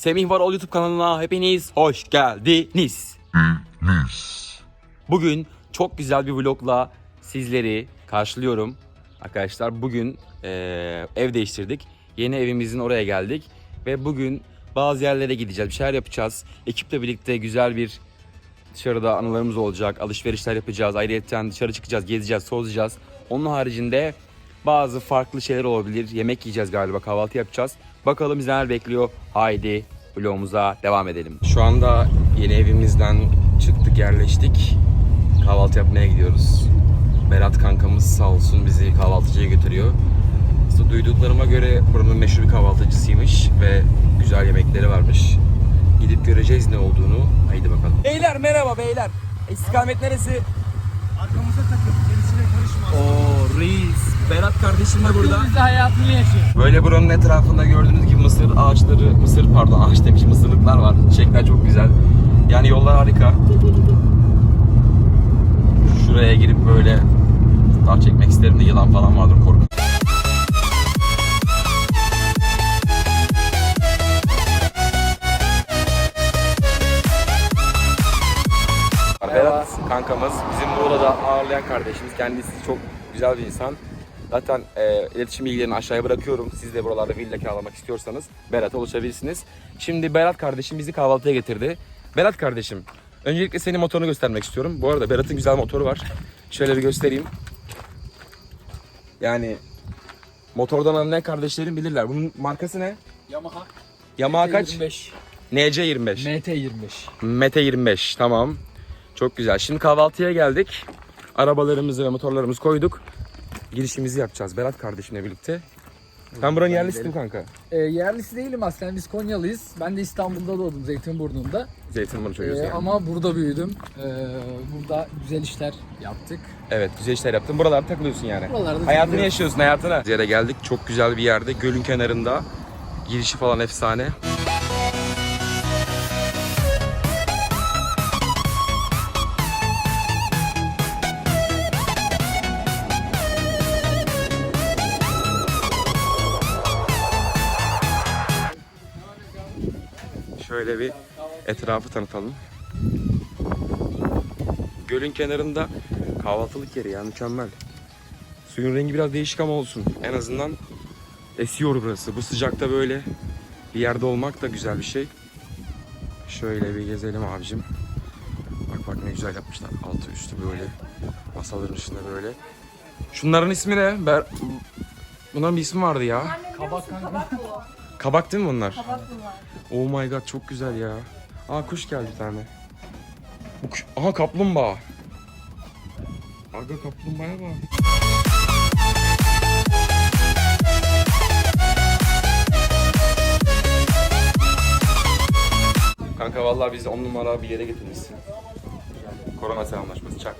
Semih Varol YouTube kanalına hepiniz hoş geldiniz. Bugün çok güzel bir vlogla sizleri karşılıyorum. Arkadaşlar bugün eee, ev değiştirdik. Yeni evimizin oraya geldik. Ve bugün bazı yerlere gideceğiz. Bir şeyler yapacağız. Ekiple birlikte güzel bir dışarıda anılarımız olacak. Alışverişler yapacağız. Ayrıca dışarı çıkacağız, gezeceğiz, tozacağız. Onun haricinde bazı farklı şeyler olabilir. Yemek yiyeceğiz galiba, kahvaltı yapacağız. Bakalım bizi neler bekliyor. Haydi vlogumuza devam edelim. Şu anda yeni evimizden çıktık, yerleştik. Kahvaltı yapmaya gidiyoruz. Berat kankamız sağ olsun bizi kahvaltıcıya götürüyor. İşte duyduklarıma göre buranın meşhur bir kahvaltıcısıymış ve güzel yemekleri varmış. Gidip göreceğiz ne olduğunu. Haydi bakalım. Beyler merhaba beyler. İstikamet neresi? Arkamıza takıp gerisine karışma. Oo reis. Berat kardeşim de burada. Biz de hayatını yaşıyor. Böyle buranın etrafında gördüğünüz gibi mısır ağaçları, mısır pardon ağaç demiş mısırlıklar var. Çiçekler çok güzel. Yani yollar harika. Şuraya girip böyle fotoğraf çekmek isterim de yılan falan vardır korku. Berat kankamız bizim Muğla'da ağırlayan kardeşimiz. Kendisi çok güzel bir insan. Zaten e, iletişim bilgilerini aşağıya bırakıyorum. Siz de buralarda villa kiralamak istiyorsanız Berat'a ulaşabilirsiniz. Şimdi Berat kardeşim bizi kahvaltıya getirdi. Berat kardeşim, öncelikle senin motorunu göstermek istiyorum. Bu arada Berat'ın güzel motoru var. Şöyle bir göstereyim. Yani motordan anlayan kardeşlerim bilirler. Bunun markası ne? Yamaha. Yamaha kaç? 25. NC25. MT 25. Mete 25 tamam. Çok güzel. Şimdi kahvaltıya geldik. Arabalarımızı ve motorlarımızı koyduk. Girişimizi yapacağız Berat kardeşimle birlikte. Sen buranın yerlisisin kanka. Ee, yerlisi değilim aslında biz Konyalıyız. Ben de İstanbul'da doğdum Zeytinburnu'nda. Zeytinburnu çocuğuz Ee, yani. ama burada büyüdüm. Ee, burada güzel işler yaptık. Evet güzel işler yaptın. Buralarda takılıyorsun yani. Buralarda Hayatını yaşıyorsun hayatını. Yere geldik. Çok güzel bir yerde. Gölün kenarında. Girişi falan efsane. Şöyle bir etrafı tanıtalım. Gölün kenarında kahvaltılık yeri ya mükemmel. Suyun rengi biraz değişik ama olsun. En azından esiyor burası. Bu sıcakta böyle bir yerde olmak da güzel bir şey. Şöyle bir gezelim abicim. Bak bak ne güzel yapmışlar. Altı üstü böyle. Masaların üstünde böyle. Şunların ismi ne? Ber... Bunların bir ismi vardı ya. Kabak kanka. Kabak değil mi bunlar? Kabak bunlar. Oh my god çok güzel ya. Aa kuş geldi bir tane. Bu kuş... Aha kaplumbağa. Aga kaplumbağaya bak. Kanka vallahi bizi on numara bir yere getirmişsin. Korona selamlaşması çak.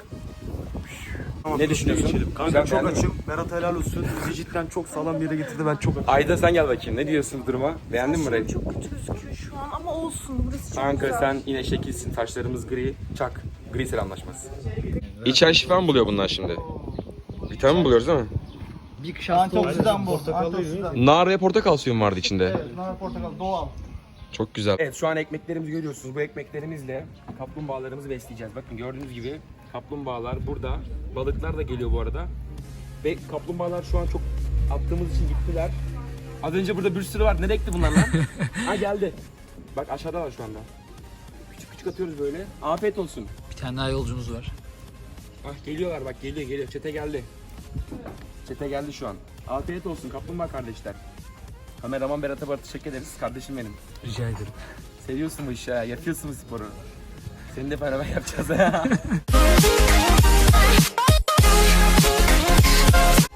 Ne düşünüyorsun? Kanka Güzel, çok beğendin mi? açım. Berat helal olsun. Bizi cidden çok sağlam bir yere getirdi. Ben çok açım. Ayda sen gel bakayım. Ne diyorsun duruma? Beğendin mi burayı? Çok kötü gözüküyor şu an ama olsun burası çok Kanka güzel. sen yine şekilsin. Taşlarımız gri. Çak. Gri selamlaşması. İçer şifa mı buluyor bunlar şimdi? Vitamin buluyoruz değil mi? Bir Antioksidan bu. Antioksidan. Nar ve portakal suyum vardı içinde. Nar portakal doğal. Çok güzel. Evet şu an ekmeklerimizi görüyorsunuz. Bu ekmeklerimizle kaplumbağalarımızı besleyeceğiz. Bakın gördüğünüz gibi kaplumbağalar burada. Balıklar da geliyor bu arada. Ve kaplumbağalar şu an çok attığımız için gittiler. Az önce burada bir sürü var. Nereye gitti bunlar lan? ha geldi. Bak aşağıda var şu anda. Küçük küçük atıyoruz böyle. Afiyet olsun. Bir tane daha yolcumuz var. Ah geliyorlar bak geliyor geliyor. Çete geldi. Çete geldi şu an. Afiyet olsun kaplumbağa kardeşler. Kameraman Berat'a bu arada teşekkür ederiz. Kardeşim benim. Rica ederim. Seviyorsun bu işi ha. Yapıyorsun bu sporu. Seni de beraber yapacağız ha.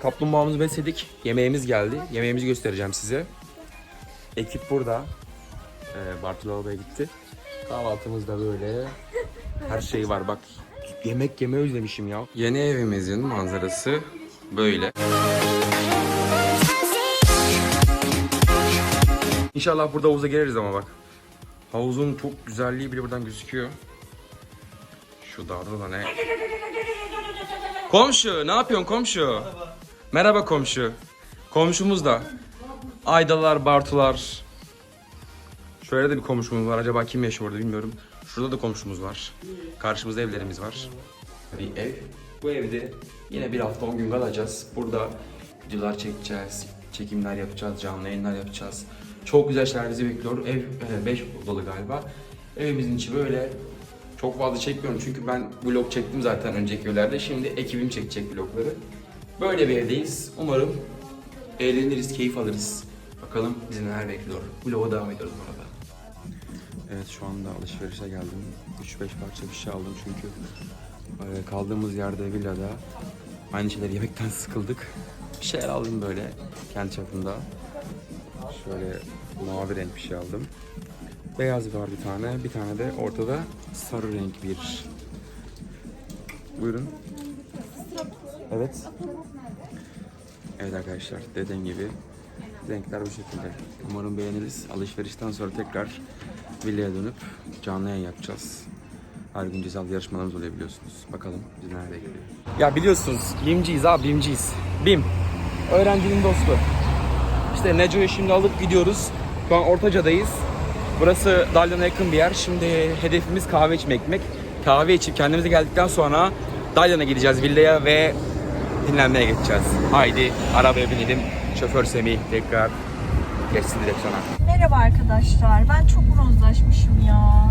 Kaplumbağamızı besledik. Yemeğimiz geldi. Yemeğimizi göstereceğim size. Ekip burada. Ee, Bartolo Bey gitti. Kahvaltımız da böyle. Her şey var bak. Yemek yeme özlemişim ya. Yeni evimizin manzarası böyle. İnşallah burada havuza gireriz ama bak. Havuzun çok güzelliği bile buradan gözüküyor. Şu dağda da ne? Komşu ne yapıyorsun komşu? Merhaba komşu. Komşumuz da. Aydalar, Bartular. Şöyle de bir komşumuz var. Acaba kim yaşıyor orada bilmiyorum. Şurada da komşumuz var. Karşımızda evlerimiz var. Bir ev. Bu evde yine bir hafta 10 gün kalacağız. Burada videolar çekeceğiz. Çekimler yapacağız. Canlı yayınlar yapacağız. Çok güzel şeyler bizi bekliyor. Ev 5 odalı galiba. Evimizin içi böyle. Çok fazla çekmiyorum çünkü ben vlog çektim zaten önceki evlerde. Şimdi ekibim çekecek vlogları. Böyle bir evdeyiz. Umarım eğleniriz, keyif alırız. Bakalım bizi neler bekliyor. Vloga devam ediyoruz bu. Evet şu anda alışverişe geldim. 3-5 parça bir şey aldım çünkü e, kaldığımız yerde villada aynı şeyleri yemekten sıkıldık. Bir şeyler aldım böyle kendi çapımda. Şöyle mavi renk bir şey aldım. Beyaz var bir tane, bir tane de ortada sarı renk bir. Buyurun. Evet. Evet arkadaşlar dediğim gibi renkler bu şekilde. Umarım beğeniriz. Alışverişten sonra tekrar villaya dönüp canlı yayın yapacağız. Her gün cezalı yarışmalarımız oluyor biliyorsunuz. Bakalım biz nerede geliyor. Ya biliyorsunuz BİM'ciyiz abi BİM'ciyiz. BİM. Öğrencinin dostu. İşte Neco'yu şimdi alıp gidiyoruz. Şu an Ortaca'dayız. Burası Dalyan'a yakın bir yer. Şimdi hedefimiz kahve içmek. ekmek. Kahve içip kendimize geldikten sonra Dalyan'a gideceğiz villaya ve dinlenmeye geçeceğiz. Haydi arabaya binelim. Şoför Semih tekrar geçsin direksiyona. Merhaba arkadaşlar. Ben çok bronzlaşmışım ya.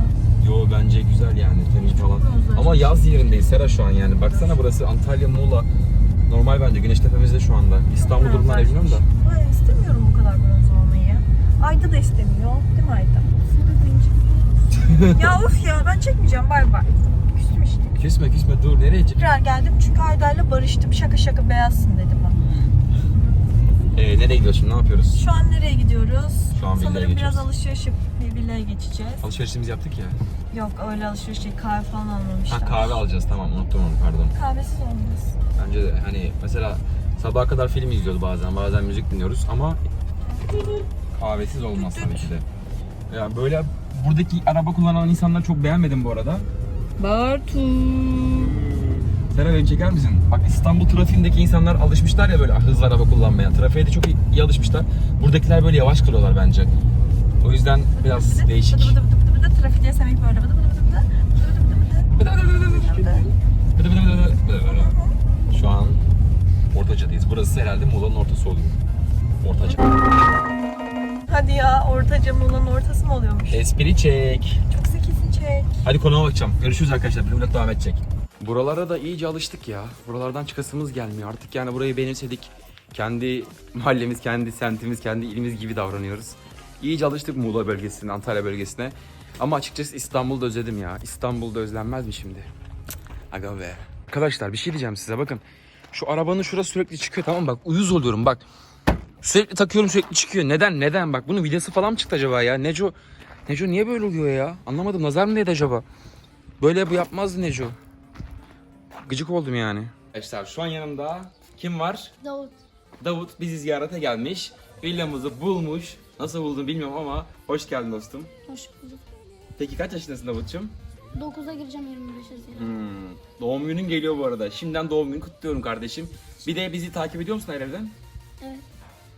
Yo bence güzel yani temiz falan. Ama yaz yerindeyiz Sera şu an yani. Baksana burası Antalya, Muğla. Normal bence güneş tepemizde şu anda. İstanbul durumlar bilmiyorum da. Hayır istemiyorum bu kadar bronz olmayı. Ayda da istemiyor. Değil mi Ayda? Ya of ya ben çekmeyeceğim bay bay. Küstüm işte. Küsme küsme dur nereye çık? Tekrar geldim çünkü Ayda'yla barıştım. Şaka şaka beyazsın dedim bana. Ee, nereye gidiyoruz şimdi ne yapıyoruz? Şu an nereye gidiyoruz? Şu an Sanırım geçiyoruz. biraz alışveriş yapıp villaya geçeceğiz. Alışverişimizi yaptık ya. Yok öyle alışveriş değil. Kahve falan almamışlar. Ha kahve alacağız tamam unuttum onu pardon. Kahvesiz olmaz. Bence de hani mesela sabaha kadar film izliyoruz bazen bazen müzik dinliyoruz ama kahvesiz olmaz tabii ki de. Ya böyle buradaki araba kullanan insanları çok beğenmedim bu arada. Bartu. Sera beni çeker misin? Bak İstanbul trafiğindeki insanlar alışmışlar ya böyle hızlı araba kullanmaya. Trafiğe de çok iyi, iyi alışmışlar. Buradakiler böyle yavaş kılıyorlar bence. O yüzden biraz değişik. Bıdı bıdı bıdı bıdı bıdı. Trafikte sevmek böyle bıdı bıdı. Bıdı bıdı bıdı bıdı. Bıdı bıdı. Bıdı bıdı bıdı bıdı bıdı. Şu an Ortaca'dayız. Burası herhalde Muğla'nın ortası oluyor. Ortaca. Hadi ya ortaca Muğla'nın ortası mı oluyormuş? Espri çek. Çok zekisin çek. Hadi konuma bakacağım. Görüşürüz arkadaşlar. Bir vlog devam edecek. Buralara da iyice alıştık ya. Buralardan çıkasımız gelmiyor. Artık yani burayı benimsedik. Kendi mahallemiz, kendi semtimiz, kendi ilimiz gibi davranıyoruz. İyice alıştık Muğla bölgesine, Antalya bölgesine. Ama açıkçası İstanbul'da özledim ya. İstanbul'da özlenmez mi şimdi? Aga be. Arkadaşlar bir şey diyeceğim size bakın. Şu arabanın şurası sürekli çıkıyor tamam mı? bak uyuz oluyorum bak. Sürekli takıyorum sürekli çıkıyor. Neden neden bak bunun videosu falan mı çıktı acaba ya? Neco Neco niye böyle oluyor ya? Anlamadım nazar mı değdi acaba? Böyle bu yapmazdı Neco. Gıcık oldum yani. Arkadaşlar şu an yanımda kim var? Davut. Davut bizi ziyarete gelmiş. Villamızı bulmuş. Nasıl buldun bilmiyorum ama hoş geldin dostum. Hoş bulduk. Peki kaç yaşındasın Davut'cum? 9'a gireceğim 25 Haziran. Hmm, doğum günün geliyor bu arada. Şimdiden doğum günü kutluyorum kardeşim. Bir de bizi takip ediyor musun her evden? Evet.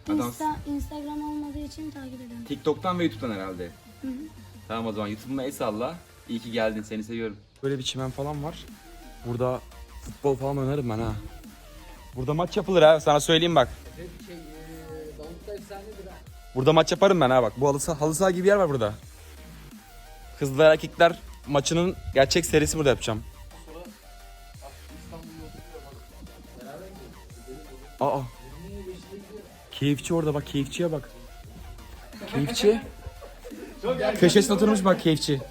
Adam- Insta, Instagram olmadığı için takip ediyorum. TikTok'tan ve YouTube'dan herhalde. Hı hı. Tamam o zaman YouTube'uma el salla. İyi ki geldin seni seviyorum. Böyle bir çimen falan var. Burada futbol falan oynarım ben ha. Burada maç yapılır ha sana söyleyeyim bak. Şey, efsanedir ha. Burada maç yaparım ben ha bak. Bu halı saha, halı saha gibi yer var burada. Kızlar erkekler maçının gerçek serisi burada yapacağım. Aa. Keyifçi orada bak keyifçiye bak. Keyifçi. Köşesine oturmuş bak keyifçi.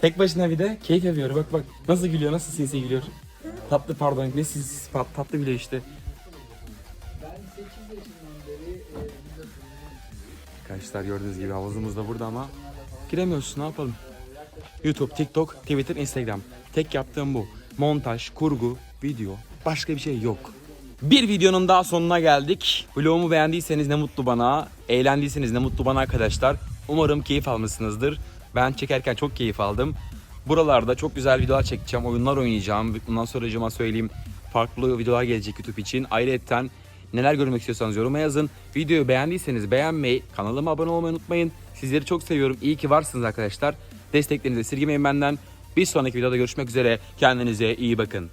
Tek başına bir de keyif yapıyor. Bak bak nasıl gülüyor nasıl sinsi gülüyor. Tatlı pardon ne sinsi tat- tatlı gülüyor işte. Arkadaşlar gördüğünüz gibi havuzumuz da burada ama giremiyorsun ne yapalım. YouTube, TikTok, Twitter, Instagram. Tek yaptığım bu. Montaj, kurgu, video. Başka bir şey yok. Bir videonun daha sonuna geldik. Vlogumu beğendiyseniz ne mutlu bana. Eğlendiyseniz ne mutlu bana arkadaşlar. Umarım keyif almışsınızdır. Ben çekerken çok keyif aldım. Buralarda çok güzel videolar çekeceğim. Oyunlar oynayacağım. Bundan sonra cama söyleyeyim. Farklı videolar gelecek YouTube için. Ayrıca Neler görmek istiyorsanız yoruma yazın. Videoyu beğendiyseniz beğenmeyi, kanalıma abone olmayı unutmayın. Sizleri çok seviyorum. İyi ki varsınız arkadaşlar. Desteklerinizi esirgemeyin benden. Bir sonraki videoda görüşmek üzere. Kendinize iyi bakın.